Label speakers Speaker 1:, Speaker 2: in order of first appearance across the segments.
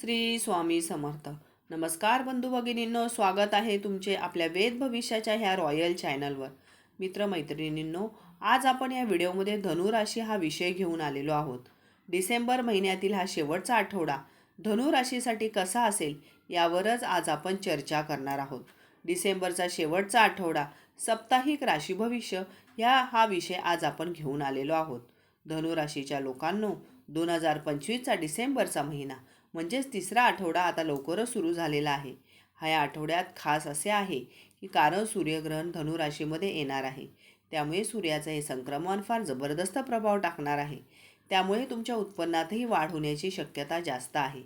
Speaker 1: श्री स्वामी समर्थ. नमस्कार बंधू भगिनींनो स्वागत आहे तुमचे आपल्या वेद भविष्याच्या ह्या रॉयल चॅनलवर. मित्रमैत्रिणींनो आज आपण या व्हिडिओमध्ये धनुराशी हा विषय घेऊन आलेलो आहोत. डिसेंबर महिन्यातील हा शेवटचा आठवडा धनुराशीसाठी कसा असेल यावरच आज आपण चर्चा करणार आहोत. डिसेंबरचा शेवटचा आठवडा साप्ताहिक राशी भविष्य ह्या हा विषय आज आपण घेऊन आलेलो आहोत. धनुराशीच्या लोकांनो दोन हजार पंचवीसचा डिसेंबरचा महिना म्हणजेच तिसरा आठवडा आता लवकरच सुरू झालेला आहे. ह्या आठवड्यात खास असे आहे की कारण सूर्यग्रहण धनुराशीमध्ये येणार आहे. त्यामुळे सूर्याचं हे संक्रमण फार जबरदस्त प्रभाव टाकणार आहे. त्यामुळे तुमच्या उत्पन्नातही वाढ होण्याची शक्यता जास्त आहे.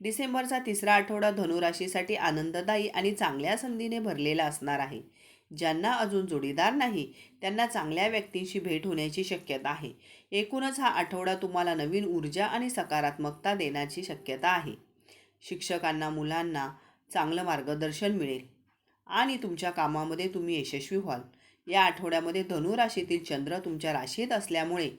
Speaker 1: डिसेंबरचा तिसरा आठवडा धनुराशीसाठी आनंददायी आणि चांगल्या संधीने भरलेला असणार आहे. ज्यांना अजून जोडीदार नाही त्यांना चांगल्या व्यक्तींशी भेट होण्याची शक्यता आहे. एकूणच हा आठवडा तुम्हाला नवीन ऊर्जा आणि सकारात्मकता देण्याची शक्यता आहे. शिक्षकांना मुलांना चांगलं मार्गदर्शन मिळेल. आणि तुमच्या कामामध्ये तुम्ही यशस्वी व्हाल. या आठवड्यामध्ये धनुराशीतील चंद्र तुमच्या राशीत असल्यामुळे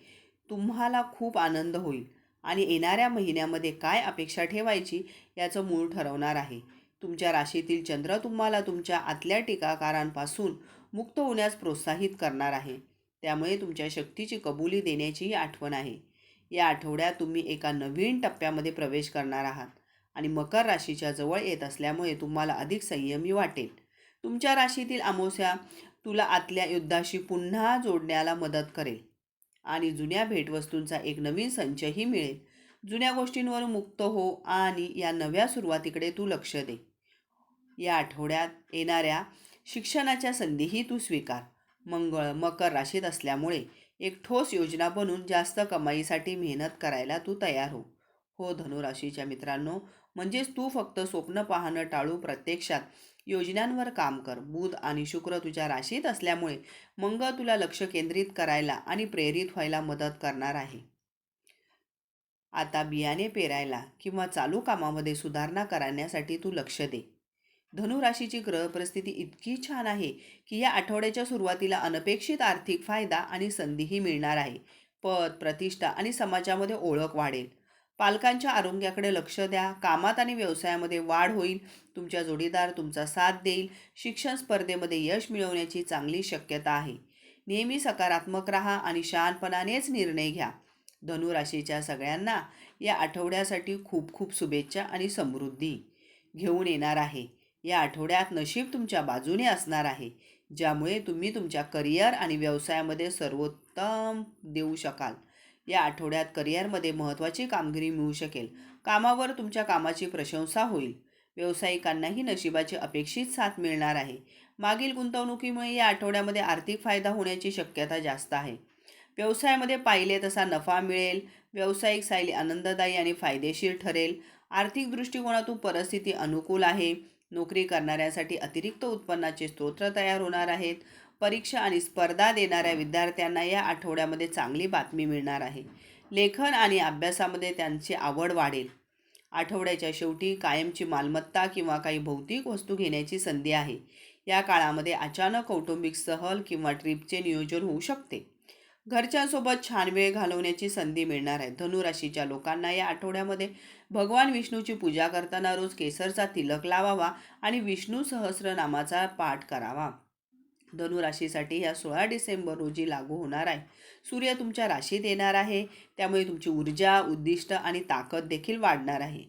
Speaker 1: तुम्हाला खूप आनंद होईल. आणि येणाऱ्या महिन्यामध्ये काय अपेक्षा ठेवायची याचं मूळ ठरवणार आहे. तुमच्या राशीतील चंद्र तुम्हाला तुमच्या आतल्या टीकाकारांपासून मुक्त होण्यास प्रोत्साहित करणार आहे. त्यामुळे तुमच्या शक्तीची कबुली देण्याचीही आठवण आहे. या आठवड्यात तुम्ही एका नवीन टप्प्यामध्ये प्रवेश करणार आहात आणि मकर राशीच्या जवळ येत असल्यामुळे तुम्हाला अधिक संयमी वाटेल. तुमच्या राशीतील अमावस्या तुला आतल्या युद्धाशी पुन्हा जोडण्याला मदत करेल आणि जुन्या भेटवस्तूंचा एक नवीन संचही मिळेल. जुन्या गोष्टींवर मुक्त हो आणि या नव्या सुरुवातीकडे तू लक्ष दे. या आठवड्यात येणाऱ्या शिक्षणाच्या संधीही तू स्वीकार. मंगळ मकर राशीत असल्यामुळे एक ठोस योजना बनून जास्त कमाईसाठी मेहनत करायला तू तयार हो. हो धनुराशीच्या मित्रांनो म्हणजेच तू फक्त स्वप्न पाहणं टाळू प्रत्यक्षात योजनांवर काम कर. बुध आणि शुक्र तुझ्या राशीत असल्यामुळे मंगळ तुला लक्ष केंद्रित करायला आणि प्रेरित व्हायला मदत करणार आहे. आता बियाणे पेरायला किंवा चालू कामामध्ये सुधारणा करण्यासाठी तू लक्ष दे. धनुराशीची ग्रह परिस्थिती इतकी छान आहे की या आठवड्याच्या सुरुवातीला अनपेक्षित आर्थिक फायदा आणि संधीही मिळणार आहे. पद प्रतिष्ठा आणि समाजामध्ये ओळख वाढेल. पालकांच्या आरोग्याकडे लक्ष द्या. कामात आणि व्यवसायामध्ये वाढ होईल. तुमच्या जोडीदार तुमचा साथ देईल. शिक्षण स्पर्धेमध्ये यश मिळवण्याची चांगली शक्यता आहे. नेहमी सकारात्मक राहा आणि शहाणपणानेच निर्णय घ्या. धनुराशीच्या सगळ्यांना या आठवड्यासाठी खूप खूप शुभेच्छा आणि समृद्धी घेऊन येणार आहे. या आठवड्यात नशीब तुमच्या बाजूने असणार आहे ज्यामुळे तुम्ही तुमच्या करिअर आणि व्यवसायामध्ये सर्वोत्तम देऊ शकाल. या आठवड्यात करिअरमध्ये महत्त्वाची कामगिरी मिळू शकेल. कामावर तुमच्या कामाची प्रशंसा होईल. व्यावसायिकांनाही नशिबाची अपेक्षित साथ मिळणार आहे. मागील गुंतवणुकीमुळे या आठवड्यामध्ये आर्थिक फायदा होण्याची शक्यता जास्त आहे. व्यवसायामध्ये पाहिले तसा नफा मिळेल. व्यावसायिक सायली आनंददायी आणि फायदेशीर ठरेल. आर्थिक दृष्टिकोनातून परिस्थिती अनुकूल आहे. नोकरी करणाऱ्यांसाठी अतिरिक्त उत्पन्नाचे स्तोत्र तयार होणार आहेत. परीक्षा आणि स्पर्धा देणाऱ्या विद्यार्थ्यांना या आठवड्यामध्ये चांगली बातमी मिळणार आहे. लेखन आणि अभ्यासामध्ये त्यांची आवड वाढेल. आठवड्याच्या शेवटी कायमची मालमत्ता किंवा काही भौतिक वस्तू घेण्याची संधी आहे. या काळामध्ये अचानक कौटुंबिक सहल किंवा ट्रिपचे नियोजन होऊ शकते. घरच्यांसोबत छान वेळ घालवण्याची संधी मिळणार आहे. धनुराशीच्या लोकांना या आठवड्यामध्ये भगवान विष्णूची पूजा करताना रोज केसरचा तिलक लावावा आणि विष्णू सहस्रनामाचा पाठ करावा. धनुराशीसाठी ह्या सोळा डिसेंबर रोजी लागू होणार आहे. सूर्य तुमच्या राशीत येणार आहे. त्यामुळे तुमची ऊर्जा उद्दिष्ट आणि ताकद देखील वाढणार आहे.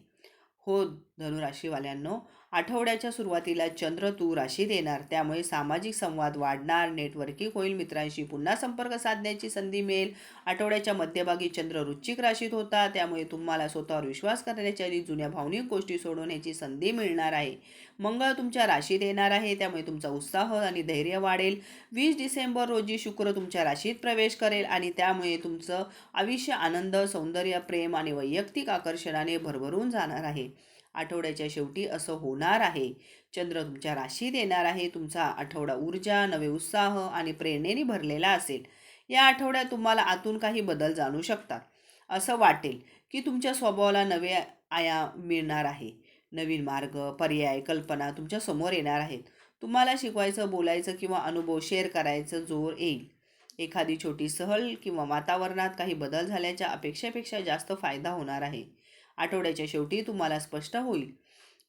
Speaker 1: हो धनुराशीवाल्यांनो आठवड्याच्या सुरुवातीला चंद्र तू राशी देणार. त्यामुळे सामाजिक संवाद वाढणार नेटवर्किंग होईल मित्रांशी पुन्हा संपर्क साधण्याची संधी मिळेल. आठवड्याच्या मध्यभागी चंद्र वृश्चिक राशीत होता त्यामुळे तुम्हाला स्वतःवर विश्वास करण्याच्या आधी जुन्या भावनिक गोष्टी सोडवण्याची संधी मिळणार आहे. मंगळ तुमच्या राशीत येणार आहे त्यामुळे तुमचा उत्साह आणि धैर्य वाढेल. वीस डिसेंबर रोजी शुक्र तुमच्या राशीत प्रवेश करेल आणि त्यामुळे तुमचं आयुष्य आनंद सौंदर्य प्रेम आणि वैयक्तिक आकर्षणाने भरभरून जाणार आहे. आठवड्याच्या शेवटी असं होणार आहे. चंद्र तुमच्या राशीत येणार आहे. तुमचा आठवडा ऊर्जा नवे उत्साह आणि प्रेरणेने भरलेला असेल. या आठवड्यात तुम्हाला आतून काही बदल जाणू शकतात. असं वाटेल की तुमच्या स्वभावाला नवे आयाम मिळणार आहे. नवीन मार्ग पर्याय कल्पना तुमच्यासमोर येणार आहेत. तुम्हाला शिकवायचं बोलायचं किंवा अनुभव शेअर करायचं जोर येईल. एखादी छोटी सहल किंवा वातावरणात काही बदल झाल्याच्या अपेक्षेपेक्षा जास्त फायदा होणार आहे. आठवड्याच्या शेवटी तुम्हाला स्पष्ट होईल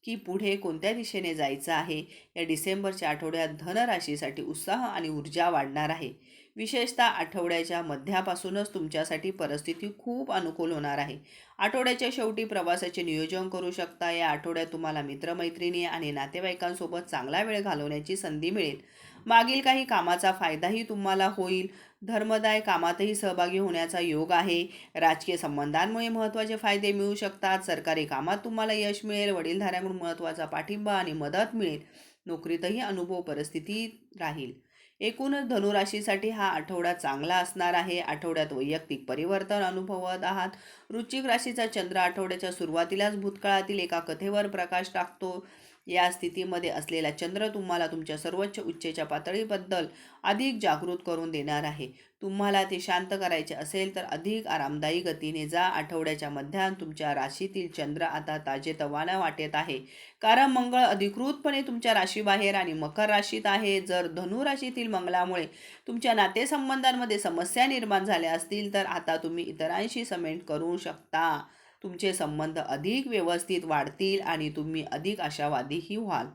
Speaker 1: की पुढे कोणत्या दिशेने जायचं आहे? या डिसेंबरच्या आठवड्यात धनराशीसाठी उत्साह आणि ऊर्जा वाढणार आहे. विशेषतः आठवड्याच्या मध्यापासूनच तुमच्यासाठी परिस्थिती खूप अनुकूल होणार आहे. आठवड्याच्या शेवटी प्रवासाचे नियोजन करू शकता. या आठवड्यात तुम्हाला मित्रमैत्रिणी आणि नातेवाईकांसोबत चांगला वेळ घालवण्याची संधी मिळेल. मागील काही कामाचा फायदाही तुम्हाला होईल. धर्मदाय कामातही सहभागी होण्याचा योग आहे. राजकीय संबंधांमुळे महत्त्वाचे फायदे मिळू शकतात. सरकारी कामात तुम्हाला यश मिळेल. वडीलधाऱ्यांकडून महत्त्वाचा पाठिंबा आणि मदत मिळेल. नोकरीतही अनुभव परिस्थिती राहील. एकूणच धनुराशीसाठी हा आठवडा चांगला असणार आहे. आठवड्यात वैयक्तिक परिवर्तन अनुभवत आहात. वृश्चिक राशीचा चंद्र आठवड्याच्या सुरुवातीलाच भूतकाळातील एका कथेवर प्रकाश टाकतो. या स्थितीमध्ये असलेला चंद्र तुम्हाला तुमच्या सर्वोच्च उच्चेच्या पातळीबद्दल अधिक जागृत करून देणार आहे. तुम्हाला ते शांत करायचे असेल तर अधिक आरामदायी गतीने जा. आठवड्याच्या मध्यान तुमच्या राशीतील चंद्र आता ताजेतवानं वाटत आहे. कारण मंगळ अधिकृतपणे तुमच्या राशीबाहेर आणि मकर राशीत आहे. जर धनु राशीतील मंगळामुळे तुमच्या नातेसंबंधांमध्ये समस्या निर्माण झाल्या असतील तर आता तुम्ही इतरांशी समेंट करू शकता. तुमचे संबंध अधिक व्यवस्थित वाढतील आणि तुम्ही अधिक आशावादीही व्हाल.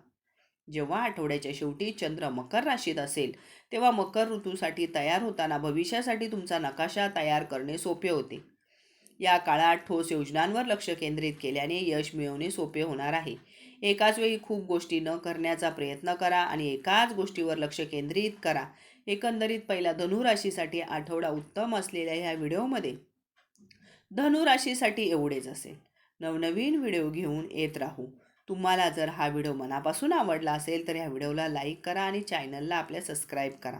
Speaker 1: जेव्हा आठवड्याच्या शेवटी चंद्र मकर राशीत असेल तेव्हा मकर ऋतूसाठी तयार होताना भविष्यासाठी तुमचा नकाशा तयार करणे सोपे होते. या काळात ठोस योजनांवर लक्ष केंद्रित केल्याने यश मिळवणे सोपे होणार आहे. एकाच वेळी खूप गोष्टी न करण्याचा प्रयत्न करा आणि एकाच गोष्टीवर लक्ष केंद्रित करा. एकंदरीत पहिल्या धनुराशीसाठी आठवडा उत्तम असलेल्या ह्या व्हिडिओमध्ये धनुराशीसाठी एवढेच असेल. नवनवीन व्हिडिओ घेऊन येत राहू. तुम्हाला जर हा व्हिडिओ मनापासून आवडला असेल तर ह्या व्हिडिओला लाईक करा आणि चॅनलला आपल्या सबस्क्राईब करा.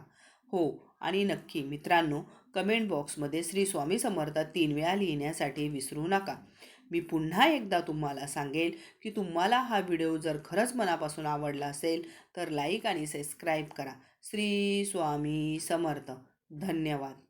Speaker 1: हो आणि नक्की मित्रांनो कमेंट बॉक्समध्ये श्री स्वामी समर्थ तीन वेळा लिहिण्यासाठी विसरू नका. मी पुन्हा एकदा तुम्हाला सांगेल की तुम्हाला हा व्हिडिओ जर खरंच मनापासून आवडला असेल तर लाईक आणि सबस्क्राईब करा. श्री स्वामी समर्थ. धन्यवाद.